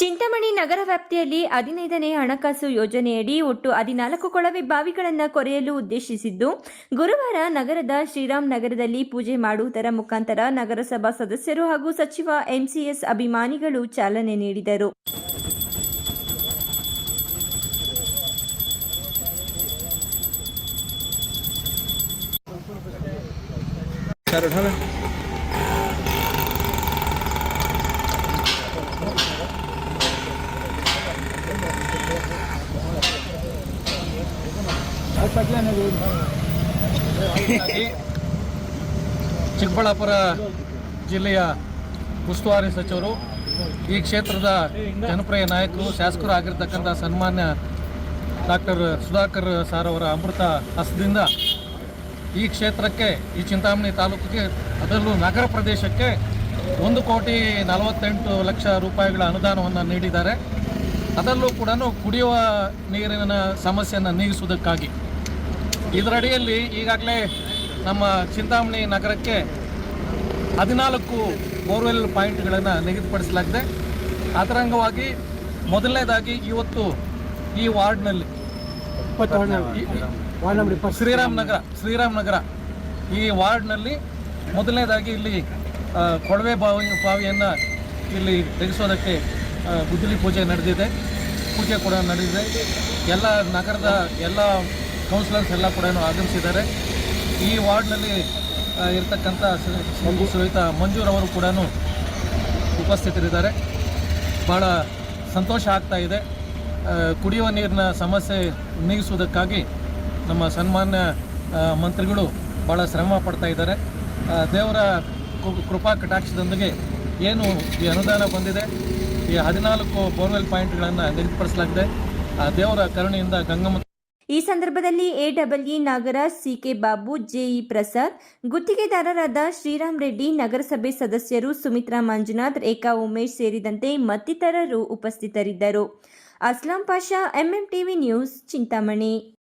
ಚಿಂತಾಮಣಿ ನಗರ ವ್ಯಾಪ್ತಿಯಲ್ಲಿ ಹದಿನೈದನೇ ಹಣಕಾಸು ಯೋಜನೆಯಡಿ ಒಟ್ಟು ಹದಿನಾಲ್ಕು ಕೊಳವೆ ಬಾವಿಗಳನ್ನು ಕೊರೆಯಲು ಉದ್ದೇಶಿಸಿದ್ದು, ಗುರುವಾರ ನಗರದ ಶ್ರೀರಾಮ್ ನಗರದಲ್ಲಿ ಪೂಜೆ ಮಾಡುವುದರ ಮುಖಾಂತರ ನಗರಸಭಾ ಸದಸ್ಯರು ಹಾಗೂ ಸಚಿವ ಎಂಸಿಎಸ್ ಅಭಿಮಾನಿಗಳು ಚಾಲನೆ ನೀಡಿದರು. ಹಾಗಾಗಿ ಚಿಕ್ಕಬಳ್ಳಾಪುರ ಜಿಲ್ಲೆಯ ಉಸ್ತುವಾರಿ ಸಚಿವರು, ಈ ಕ್ಷೇತ್ರದ ಜನಪ್ರಿಯ ನಾಯಕರು, ಶಾಸಕರು ಆಗಿರ್ತಕ್ಕಂಥ ಸನ್ಮಾನ್ಯ ಡಾಕ್ಟರ್ ಸುಧಾಕರ್ ಸಾರ್ ಅವರ ಅಮೃತ ಹಸ್ತದಿಂದ ಈ ಕ್ಷೇತ್ರಕ್ಕೆ, ಈ ಚಿಂತಾಮಣಿ ತಾಲೂಕಿಗೆ, ಅದರಲ್ಲೂ ನಗರ ಪ್ರದೇಶಕ್ಕೆ ಒಂದು ಕೋಟಿ ನಲವತ್ತೆಂಟು ಲಕ್ಷ ರೂಪಾಯಿಗಳ ಅನುದಾನವನ್ನು ನೀಡಿದ್ದಾರೆ. ಅದರಲ್ಲೂ ಕೂಡ ಕುಡಿಯುವ ನೀರಿನ ಸಮಸ್ಯೆಯನ್ನು ನೀಗಿಸುವುದಕ್ಕಾಗಿ. ಇದರಡಿಯಲ್ಲಿ ಈಗಾಗಲೇ ನಮ್ಮ ಚಿಂತಾಮಣಿ ನಗರಕ್ಕೆ ಹದಿನಾಲ್ಕು ಬೋರ್ವೆಲ್ ಪಾಯಿಂಟ್ಗಳನ್ನು ನಿಗದಿಪಡಿಸಲಾಗಿದೆ. ಅದರಂಗವಾಗಿ ಮೊದಲನೇದಾಗಿ ಇವತ್ತು ಈ ವಾರ್ಡ್ನಲ್ಲಿ ಶ್ರೀರಾಮ್ ನಗರ ಶ್ರೀರಾಮ್ ನಗರ ಈ ವಾರ್ಡ್ನಲ್ಲಿ ಮೊದಲನೇದಾಗಿ ಇಲ್ಲಿ ಕೊಳವೆ ಬಾವಿ, ಬಾವಿಯನ್ನು ಇಲ್ಲಿ ತೆಗೆಸೋದಕ್ಕೆ ಗುದ್ದಲಿ ಪೂಜೆ ನಡೆದಿದೆ. ಪೂಜೆ ಕೂಡ ನಡೆದಿದೆ. ಎಲ್ಲ ನಗರದ ಎಲ್ಲ ಕೌನ್ಸಿಲರ್ಸ್ ಎಲ್ಲ ಕೂಡ ಆಗಮಿಸಿದ್ದಾರೆ. ಈ ವಾರ್ಡ್ನಲ್ಲಿ ನಲ್ಲಿ ಇರ್ತಕ್ಕಂಥ ಶ್ರೀಯುತ ಮಂಜೂರವರು ಕೂಡ ಉಪಸ್ಥಿತರಿದ್ದಾರೆ. ಭಾಳ ಸಂತೋಷ ಆಗ್ತಾ ಇದೆ. ಕುಡಿಯುವ ನೀರಿನ ಸಮಸ್ಯೆ ನೀಗಿಸುವುದಕ್ಕಾಗಿ ನಮ್ಮ ಸನ್ಮಾನ್ಯ ಮಂತ್ರಿಗಳು ಭಾಳ ಶ್ರಮ ಪಡ್ತಾ ಇದ್ದಾರೆ. ದೇವರ ಕೃಪಾ ಕಟಾಕ್ಷದೊಂದಿಗೆ ಏನು ಈ ಅನುದಾನ ಬಂದಿದೆ, ಈ ಹದಿನಾಲ್ಕು ಬೋರ್ವೆಲ್ ಪಾಯಿಂಟ್ಗಳನ್ನು ನಿಗದಿಪಡಿಸಲಾಗಿದೆ. ದೇವರ ಕರುಣೆಯಿಂದ ಗಂಗಮ್ಮ ಈ ಸಂದರ್ಭದಲ್ಲಿ AW Nagaraj, CK Babu, JE Prasad, ಗುತ್ತಿಗೆದಾರರಾದ Sriram Reddy, ನಗರಸಭೆ ಸದಸ್ಯರು ಸುಮಿತ್ರಾ ಮಂಜುನಾಥ್, ರೇಖಾ ಉಮೇಶ್ ಸೇರಿದಂತೆ ಮತ್ತಿತರರು ಉಪಸ್ಥಿತರಿದ್ದರು. Aslam Pasha MMTV news, Chintamani.